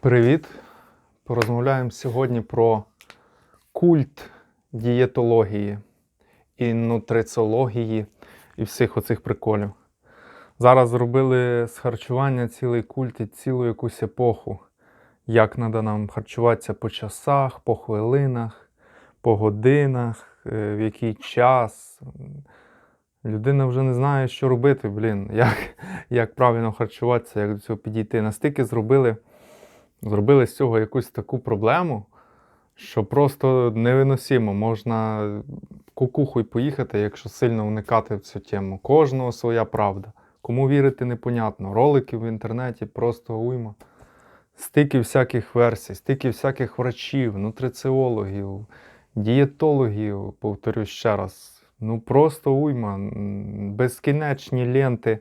Привіт! Порозмовляємо сьогодні про культ дієтології і нутриціології і всіх оцих приколів. Зараз зробили з харчування цілий культ і цілу якусь епоху. Як треба нам харчуватися по часах, по хвилинах, по годинах, е, в який час. Людина вже не знає, що робити, блін, як, як правильно харчуватися, як до цього підійти. Настільки зробили, зробили з цього якусь таку проблему, що просто невиносимо. Можна кукухою поїхати, якщо сильно вникати в цю тему. Кожного своя правда. Кому вірити, непонятно. Ролики в інтернеті просто уйма. Стільки всяких версій, стільки всяких врачів, нутриціологів, дієтологів, повторюсь ще раз. Ну просто уйма. Безкінечні ленти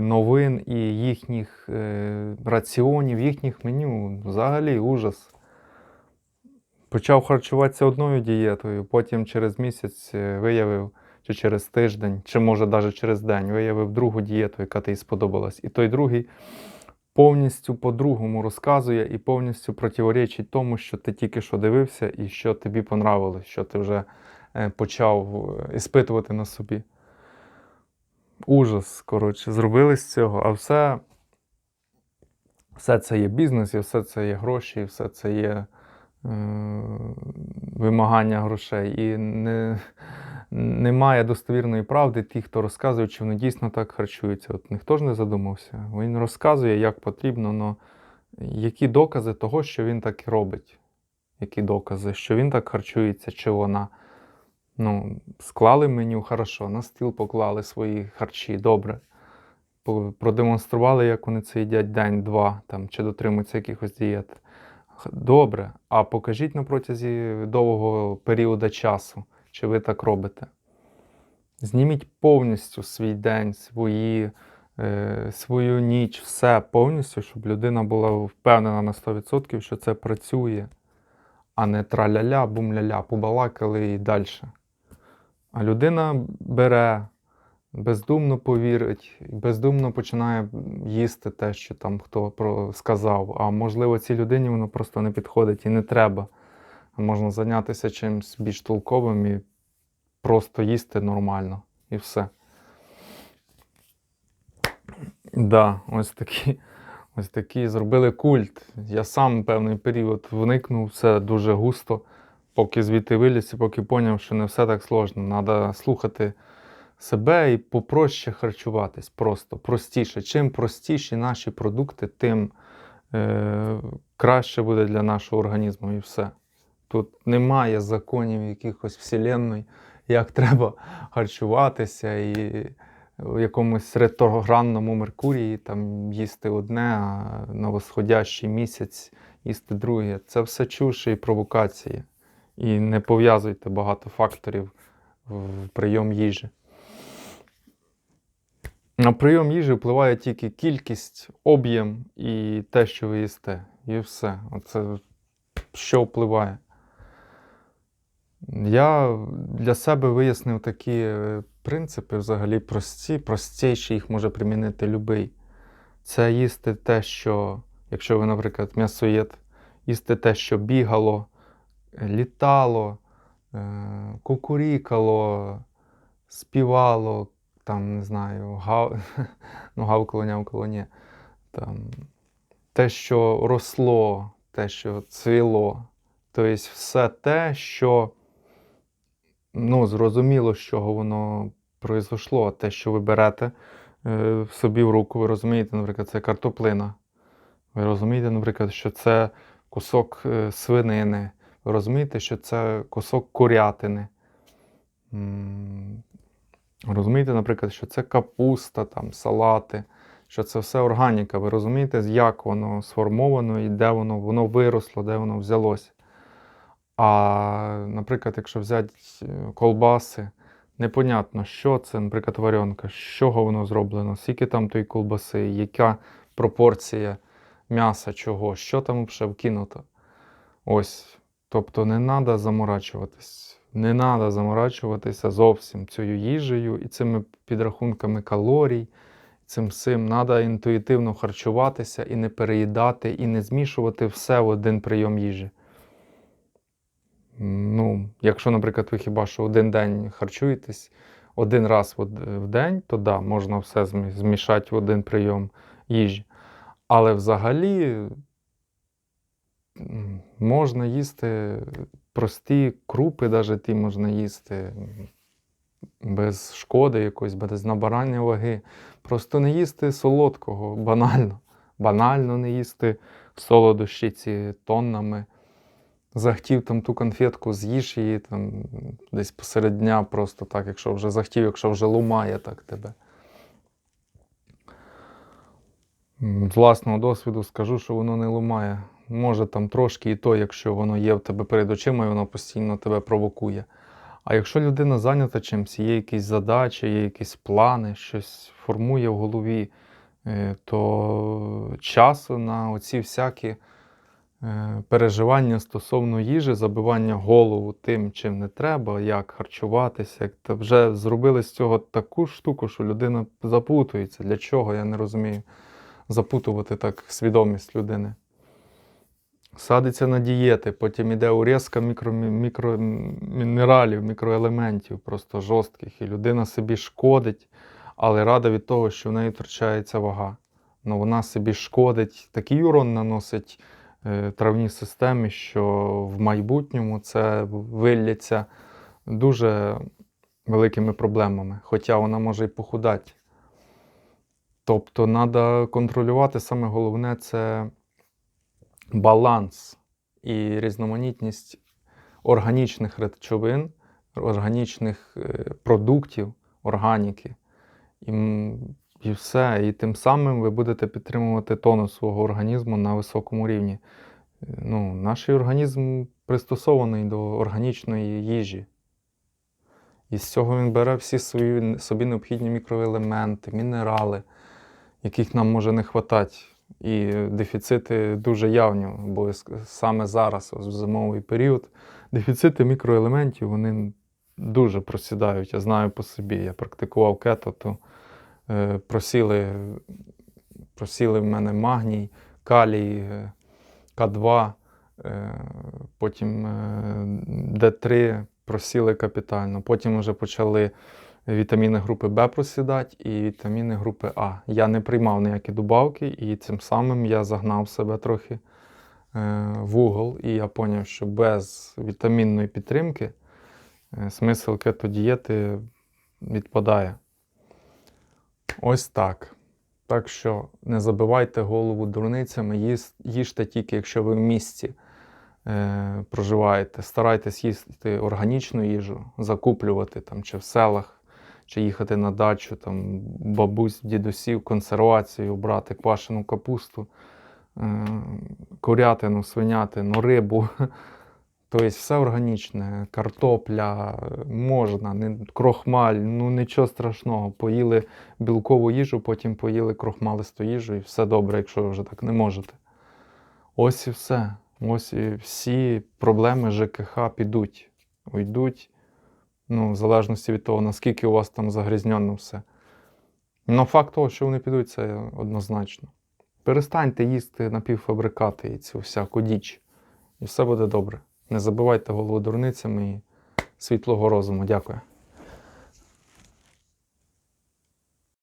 новин і їхніх е, раціонів, їхніх меню. Взагалі ужас. Почав харчуватися одною дієтою, потім через місяць е, виявив, чи через тиждень, чи може навіть через день, виявив другу дієту, яка тобі сподобалась. І той другий повністю по-другому розказує і повністю противоречить тому, що ти тільки що дивився і що тобі понравилось, що ти вже е, почав е, іспитувати на собі. Ужас, коротше, зробили з цього, а все, все це є бізнес, і все це є гроші, і все це є е, вимагання грошей. І не, немає достовірної правди ті, хто розказує, чи вони дійсно так харчуються. От ніхто ж не задумався. Він розказує, як потрібно, але які докази того, що він так і робить? Які докази, що він так харчується, чи вона. Ну, склали меню хорошо, на стіл поклали свої харчі, добре. Продемонстрували, як вони це їдять день-два, там, чи дотримуються якихось дієт. Добре. А покажіть на протязі довгого періоду часу, чи ви так робите. Зніміть повністю свій день, свої, е, свою ніч, все повністю, щоб людина була впевнена на 100%, що це працює, а не траля-ля, бум-ля-ля, побалакали і далі. А людина бере, бездумно повірить, бездумно починає їсти те, що там хто сказав. А можливо, цій людині воно просто не підходить і не треба. Можна зайнятися чимось більш толковим і просто їсти нормально. І все. Да, ось такі, ось такі зробили культ. Я сам певний період вникнув, все дуже густо, поки звідти виліз і поки поняв, що не все так сложно. Треба слухати себе і попроще харчуватись. Просто простіше. Чим простіші наші продукти, тим е, краще буде для нашого організму і все. Тут немає законів якихось вселенної, як треба харчуватися і в якомусь ретрогранному Меркурії там їсти одне, а на восходящий місяць їсти друге. Це все чуш і провокації. І не пов'язуйте багато факторів в прийом їжі. На прийом їжі впливає тільки кількість, об'єм і те, що ви їсте. І все. Оце що впливає. Я для себе вияснив такі е, принципи взагалі прості, простіші їх може примінити любий. Це їсти те, що, якщо ви, наприклад, м'ясоєд, їсти те, що бігало, літало, е, кукурікало, співало, там, не знаю, гав... ну, гавкало, нявкало, ні. Там, те, що росло, те, що цвіло. Тобто все те, що ну, зрозуміло, з чого воно произошло. Те, що ви берете е, собі в руку, ви розумієте, наприклад, це картоплина. Ви розумієте, наприклад, що це кусок е, свинини. Розумієте, що це кусок курятини. Розумієте, наприклад, що це капуста, там, салати, що це все органіка. Ви розумієте, як воно сформовано і де воно, воно виросло, де воно взялося. А, наприклад, якщо взяти е, колбаси, непонятно, що це, наприклад, варенка, з чого воно зроблено, скільки там тої колбаси, яка пропорція м'яса, чого, що там взагалі вкинуто. Ось. Тобто не треба заморачуватись. Не треба заморачуватися зовсім цією їжею і цими підрахунками калорій, цим всім. Треба інтуїтивно харчуватися і не переїдати, і не змішувати все в один прийом їжі. Ну, якщо, наприклад, ви хіба що один день харчуєтесь один раз в, день, то да, можна все змішати в один прийом їжі. Але взагалі можна їсти прості крупи, навіть ті можна їсти без шкоди якоїсь, без набирання ваги. Просто не їсти солодкого, банально. Банально не їсти солодощі ці тоннами. Захотів там ту конфетку, з'їж її там десь посеред дня, просто так, якщо вже захотів, якщо вже лумає так тебе. З власного досвіду скажу, що воно не лумає. Може там трошки і то, якщо воно є в тебе перед очима і воно постійно тебе провокує. А якщо людина зайнята чимось, є якісь задачі, є якісь плани, щось формує в голові, е, то часу на оці всякі е, переживання стосовно їжі, забивання голову тим, чим не треба, як харчуватися, як та вже зробили з цього таку штуку, що людина запутується. Для чого? Я не розумію. Запутувати так свідомість людини. Садиться на дієти, потім іде урізка мікро, мікромінералів, мікроелементів, просто жорстких, і людина собі шкодить, але рада від того, що в неї втрачається вага. Ну, вона собі шкодить, такий урон наносить е, травній системі, що в майбутньому це вилляться дуже великими проблемами, хоча вона може і похудати. Тобто треба контролювати саме головне це баланс і різноманітність органічних речовин, органічних е, продуктів, органіки. І, і все. І тим самим ви будете підтримувати тонус свого організму на високому рівні. Е, Ну, наш організм пристосований до органічної їжі. І з цього він бере всі свої, собі необхідні мікроелементи, мінерали, яких нам може не вистачати. І дефіцити дуже явні, бо саме зараз, в зимовий період, дефіцити мікроелементів вони дуже просідають. Я знаю по собі. Я практикував кето, то е, просіли, просіли в мене магній, калій, е, К2, е, потім е, Д3 просіли капітально. Потім вже почали вітаміни групи Б просідати і вітаміни групи А. Я не приймав ніякі добавки, і цим самим я загнав себе трохи е, в угол. І я зрозумів, що без вітамінної підтримки е, смисл кетодієти відпадає. Ось так. Так що не забивайте голову дурницями, їжте тільки, якщо ви в місті е, проживаєте. Старайтесь їсти органічну їжу, закуплювати там чи в селах, чи їхати на дачу, там бабусь, дідусів, консервацію, брати квашену капусту, е, курятину, свинятину, рибу. Тобто все органічне, картопля, можна, крохмаль, ну нічого страшного. Поїли білкову їжу, потім поїли крохмалисту їжу, і все добре, якщо ви вже так не можете. Ось і все. Ось і всі проблеми ЖКХ підуть, уйдуть, ну, в залежності від того, наскільки у вас там загрізнено все. Ну, факт того, що вони підуть, це однозначно. Перестаньте їсти напівфабрикати і цю всяку діч, і все буде добре. Не забивайте голову дурницями і світлого розуму. Дякую.